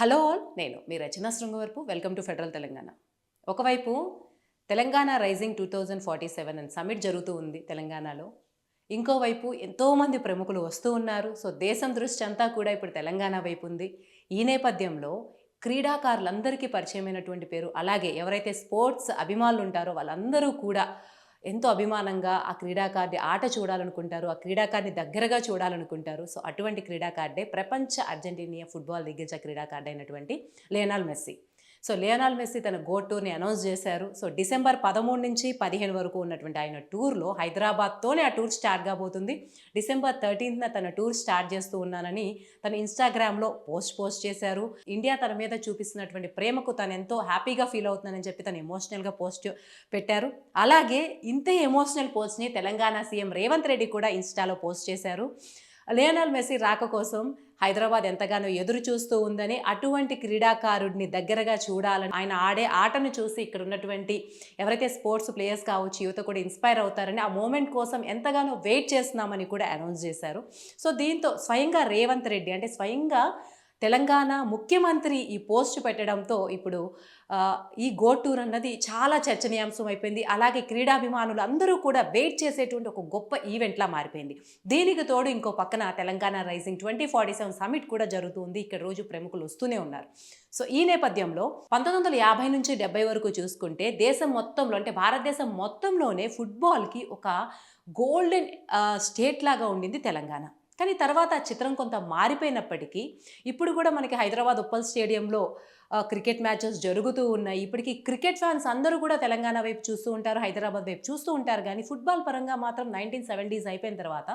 Hello all నేను మీ Rachana Srungavarapu. Welcome to federal Telangana ఒకవైపు Telangana rising two thousand forty seven అని summit జరుగుతూ ఉంది తెలంగాణలో. ఇంకోవైపు ఎంతోమంది ప్రముఖులు వస్తూ ఉన్నారు. సో దేశం దృష్టి అంతా కూడా ఇప్పుడు తెలంగాణ వైపు ఉంది. ఈ నేపథ్యంలో క్రీడాకారులందరికీ పరిచయమైనటువంటి పేరు అలాగే ఎవరైతే స్పోర్ట్స్ అభిమానులు ఉంటారో వాళ్ళందరూ కూడా ఎంతో అభిమానంగా ఆ క్రీడాకారుడి ఆట చూడాలనుకుంటారు ఆ క్రీడాకారుని దగ్గరగా చూడాలనుకుంటారు. సో అటువంటి క్రీడాకారుడే ప్రపంచ అర్జెంటీనియా ఫుట్బాల్ దిగ్గజ క్రీడాకారుడు అయినటువంటి Lionel Messi. So Lionel Messi తన గో టూర్ని అనౌన్స్ చేశారు. సో డిసెంబర్ పదమూడు నుంచి పదిహేను వరకు ఉన్నటువంటి ఆయన టూర్లో హైదరాబాద్తోనే ఆ టూర్ స్టార్ట్ కాబోతుంది. డిసెంబర్ థర్టీన్త్న తన టూర్ స్టార్ట్ చేస్తూ ఉన్నానని తన ఇన్స్టాగ్రామ్లో పోస్ట్ పోస్ట్ చేశారు. ఇండియా తన మీద చూపిస్తున్నటువంటి ప్రేమకు తను ఎంతో హ్యాపీగా ఫీల్ అవుతుందని చెప్పి తను ఎమోషనల్గా పోస్ట్ పెట్టారు. అలాగే ఇంతే ఎమోషనల్ పోస్ట్ని తెలంగాణ సీఎం రేవంత్ రెడ్డి కూడా ఇన్స్టాలో పోస్ట్ చేశారు. లియోనల్ మెస్సీ రాక కోసం హైదరాబాద్ ఎంతగానో ఎదురు చూస్తూ ఉందని అటువంటి క్రీడాకారుడిని దగ్గరగా చూడాలని ఆయన ఆడే ఆటను చూసి ఇక్కడ ఉన్నటువంటి ఎవరైతే స్పోర్ట్స్ ప్లేయర్స్ కావచ్చు యువత కూడా ఇన్స్పైర్ అవుతారని ఆ మూమెంట్ కోసం ఎంతగానో వెయిట్ చేస్తున్నామని కూడా అనౌన్స్ చేశారు. సో దీంతో స్వయంగా రేవంత్ రెడ్డి అంటే స్వయంగా తెలంగాణ ముఖ్యమంత్రి ఈ పోస్ట్ పెట్టడంతో ఇప్పుడు ఈ గో టూర్ అన్నది చాలా చర్చనీయాంశం అయిపోయింది. అలాగే క్రీడాభిమానులు అందరూ కూడా వెయిట్ చేసేటువంటి ఒక గొప్ప ఈవెంట్లా మారిపోయింది. దీనికి తోడు ఇంకో పక్కన Telangana rising twenty forty seven summit కూడా జరుగుతుంది. ఇక్కడ రోజు ప్రముఖులు వస్తూనే ఉన్నారు. సో ఈ నేపథ్యంలో పంతొమ్మిది వందల యాభై నుంచి డెబ్బై వరకు చూసుకుంటే దేశం మొత్తంలో అంటే భారతదేశం మొత్తంలోనే ఫుట్బాల్కి ఒక గోల్డెన్ స్టేట్ లాగా ఉండింది తెలంగాణ. కానీ తర్వాత ఆ చిత్రం కొంత మారిపోయినప్పటికీ ఇప్పుడు కూడా మనకి హైదరాబాద్ ఉప్పల్ స్టేడియంలో క్రికెట్ మ్యాచెస్ జరుగుతూ ఉన్నాయి. ఇప్పటికీ క్రికెట్ ఫ్యాన్స్ అందరూ కూడా తెలంగాణ వైపు చూస్తూ ఉంటారు హైదరాబాద్ వైపు చూస్తూ ఉంటారు. కానీ ఫుట్బాల్ పరంగా మాత్రం నైన్టీన్ సెవెంటీస్ అయిపోయిన తర్వాత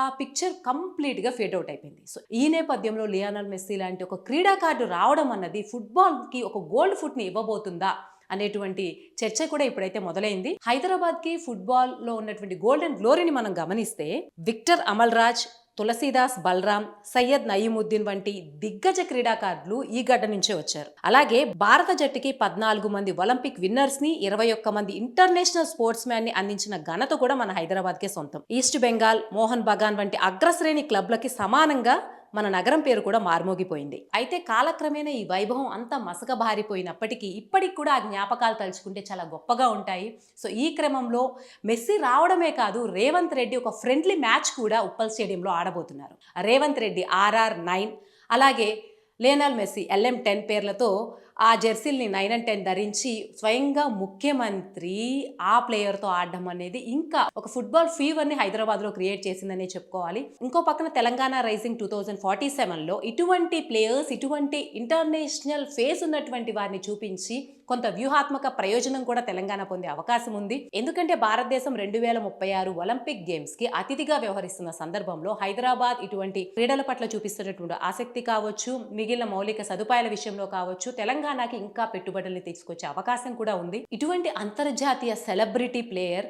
ఆ పిక్చర్ కంప్లీట్గా ఫేడ్ అవుట్ అయిపోయింది. సో ఈ నేపథ్యంలో లియానల్ మెస్సీ లాంటి ఒక క్రీడాకారుడు రావడం అన్నది ఫుట్బాల్కి ఒక గోల్డ్ ఫుట్ని ఇవ్వబోతుందా అనేటువంటి చర్చ కూడా ఇప్పుడైతే మొదలైంది. హైదరాబాద్కి ఫుట్బాల్లో ఉన్నటువంటి గోల్డెన్ గ్లోరీని మనం గమనిస్తే విక్టర్ అమల్ రాజ్ తులసీదాస్ బల్రామ్ సయ్యద్ నయీముద్దీన్ వంటి దిగ్గజ క్రీడాకారులు ఈ గడ్డ నుంచే వచ్చారు. అలాగే భారత జట్టుకి పద్నాలుగు మంది ఒలింపిక్ విన్నర్స్ని ఇరవై ఒక్క మంది ఇంటర్నేషనల్ స్పోర్ట్స్ మ్యాన్ని అందించిన ఘనత కూడా మన హైదరాబాద్ కే సొంతం. ఈస్ట్ బెంగాల్ మోహన్ బగాన్ వంటి అగ్రశ్రేణి క్లబ్లకి సమానంగా మన నగరం పేరు కూడా మార్మోగిపోయింది. అయితే కాలక్రమేణా ఈ వైభవం అంతా మసకబారిపోయినప్పటికీ ఇప్పటికి కూడా ఆ జ్ఞాపకాలు తలుచుకుంటే చాలా గొప్పగా ఉంటాయి. సో ఈ క్రమంలో మెస్సీ రావడమే కాదు రేవంత్ రెడ్డి ఒక ఫ్రెండ్లీ మ్యాచ్ కూడా ఉప్పల్ స్టేడియంలో ఆడబోతున్నారు. రేవంత్ రెడ్డి ఆర్ఆర్ నైన్ అలాగే లేనల్ మెస్సీ ఎల్ఎం టెన్ పేర్లతో ఆ జెర్సీల్ని నైన్ అండ్ టెన్ ధరించి స్వయంగా ముఖ్యమంత్రి ఆ ప్లేయర్తో ఆడడం అనేది ఇంకా ఒక ఫుట్బాల్ ఫీవర్ని హైదరాబాద్లో క్రియేట్ చేసిందనే చెప్పుకోవాలి. ఇంకో పక్కన Telangana rising two thousand forty సెవెన్లో ఇటువంటి ప్లేయర్స్ ఇటువంటి ఇంటర్నేషనల్ ఫేస్ ఉన్నటువంటి వారిని చూపించి కొంత వ్యూహాత్మక ప్రయోజనం కూడా తెలంగాణ పొందే అవకాశం ఉంది. ఎందుకంటే భారతదేశం రెండు వేల ముప్పై ఆరు ఒలింపిక్ గేమ్స్కి అతిథిగా వ్యవహరిస్తున్న సందర్భంలో హైదరాబాద్ ఇటువంటి క్రీడల పట్ల చూపిస్తున్నటువంటి ఆసక్తి కావచ్చు మిగిలిన మౌలిక సదుపాయాల విషయంలో కావచ్చు తెలంగాణ తెలంగాణకి ఇంకా పెట్టుబడులు తీసుకొచ్చే అవకాశం కూడా ఉంది. ఇటువంటి అంతర్జాతీయ సెలబ్రిటీ ప్లేయర్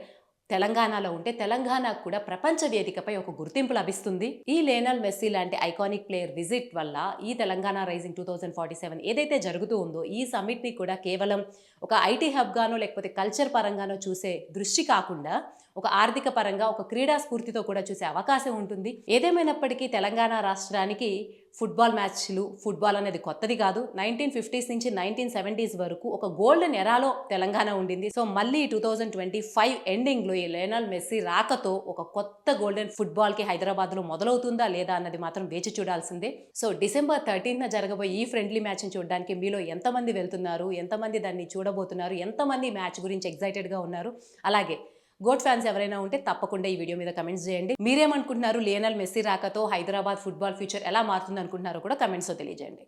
తెలంగాణలో ఉంటే తెలంగాణకు కూడా ప్రపంచ వేదికపై ఒక గుర్తింపు లభిస్తుంది. ఈ లేనల్ మెస్సీ లాంటి ఐకానిక్ ప్లేయర్ విజిట్ వల్ల ఈ Telangana rising two thousand forty seven ఏదైతే జరుగుతూ ఉందో ఈ సమ్మిట్ని కూడా కేవలం ఒక ఐటీ హబ్గానో లేకపోతే కల్చర్ పరంగానో చూసే దృష్టి కాకుండా ఒక ఆర్థిక పరంగా ఒక క్రీడా స్ఫూర్తితో కూడా చూసే అవకాశం ఉంటుంది. ఏదేమైనప్పటికీ తెలంగాణ రాష్ట్రానికి ఫుట్బాల్ మ్యాచ్లు ఫుట్బాల్ అనేది కొత్తది కాదు. నైన్టీన్ ఫిఫ్టీస్ నుంచి నైన్టీన్ సెవెంటీస్ వరకు ఒక గోల్డెన్ ఎరాలో తెలంగాణ ఉండింది. సో మళ్ళీ టూ థౌజండ్ ట్వంటీ ఫైవ్ ఎండింగ్లో ఈ లెనాల్ మెస్సీ రాకతో ఒక కొత్త గోల్డెన్ ఫుట్బాల్కి హైదరాబాద్లో మొదలవుతుందా లేదా అన్నది మాత్రం వేచి చూడాల్సిందే. సో డిసెంబర్ థర్టీన్న జరగబోయే ఈ ఫ్రెండ్లీ మ్యాచ్ని చూడడానికి మీలో ఎంతమంది వెళ్తున్నారు? ఎంతమంది దాన్ని చూడబోతున్నారు? ఎంతమంది మ్యాచ్ గురించి ఎగ్జైటెడ్గా ఉన్నారు? అలాగే గోట్ ఫ్యాన్స్ ఎవరైనా ఉంటే తప్పకుండా ఈ వీడియో మీద కమెంట్స్ చేయండి. మీరేమనుకుంటున్నారు? లియనల్ మెస్సీ రాకతో హైదరాబాద్ ఫుట్బాల్ ఫ్యూచర్ ఎలా మారుతుంది అనుకుంటున్నారో కూడా కమెంట్స్లో తెలియజేయండి.